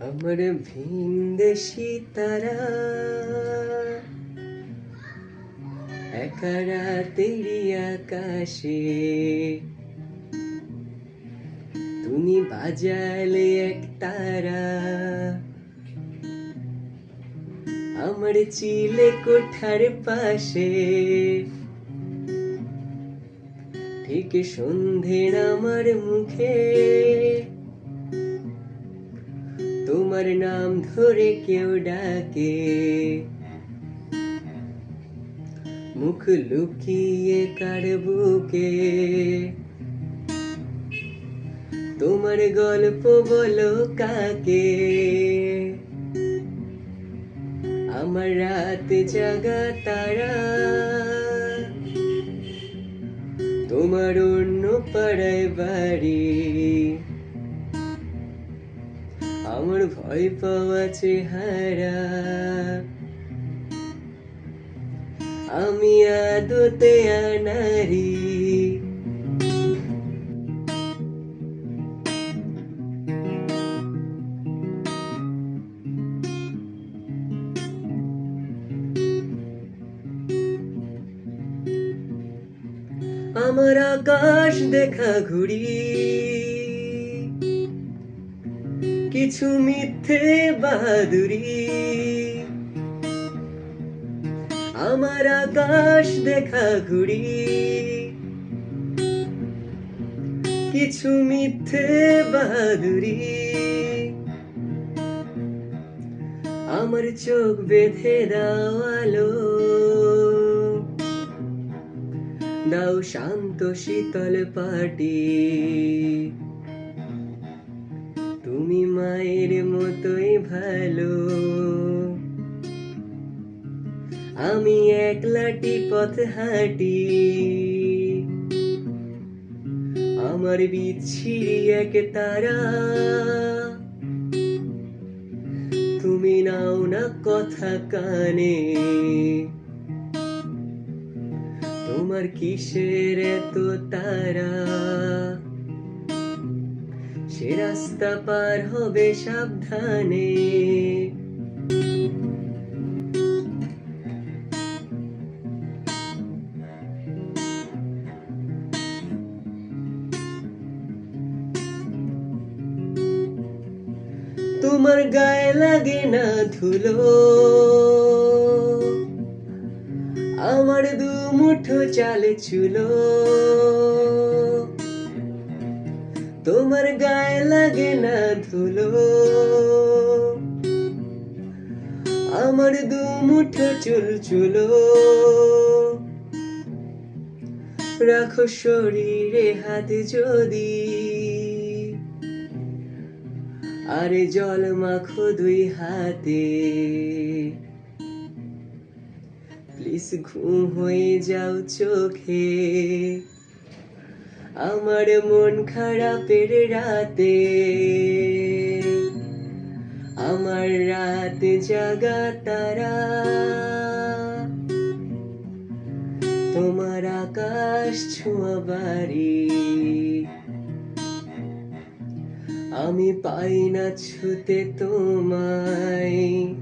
আমার ভিনদেশি তারা। একা রাতেরি আকাশে। তুমি বাজালে এক তারা। আমার চিলে কোঠার পাশে। ঠিক সন্ধে আমার মুখে তোমার নাম ধরে কেউ ডাকে। মুখ লুকিয়ে কার বুকে? তোমার গল্প বলো কাকে? আমার রাত জাগা তারা। তোমার অন্য পাড়ায় বাড়ি। আমার ভয় পাওয়া চেহারা। আমি আদতে আনারি। আমার আকাশ দেখা ঘুড়ি কিছু মিথ্যে বাহাদুরি আমার আকাশ দেখা ঘুড়ি। কিছু মিথ্যে বাহাদুরি আমার চোখ বেঁধে দাও আলো। দাও শান্ত শীতল পাটি। মায়ের মতোই ভালো। আমি একলাটি পথ হাঁটি। আমার বিচ্ছিরি এক তারা। তুমি নাও না কথা কানে। তোমার কিসের এত তারা? রাস্তা পার হবে সাবধানে। তোমার গায়ে লাগে না ধুলো। আমার দু মুঠো চালে চুলো। তোমার গায়ে লাগে না ধুলো। আমার দু মুঠো চুল চুলো রাখো শরীরে হাত যদি। আরে জল মাখো দুই হাতে। প্লিজ ঘুম হয়ে যাও চোখে। আমার মন খারাপের রাতে। আমার রাত জাগা তারা। তোমার আকাশ ছোঁয়া বাড়ি। আমি পাই না ছুতে তোমায়।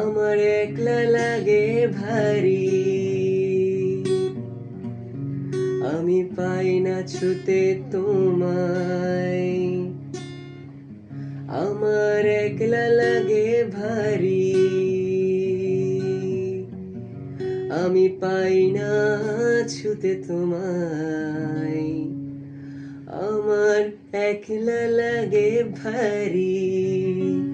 আমার একলা লাগে ভারী। আমি পাই না ছুতে তোমায়। আমার একলা লাগে ভারী। আমি পাই না ছুতে তোমায়। আমার একলা লাগে ভারী।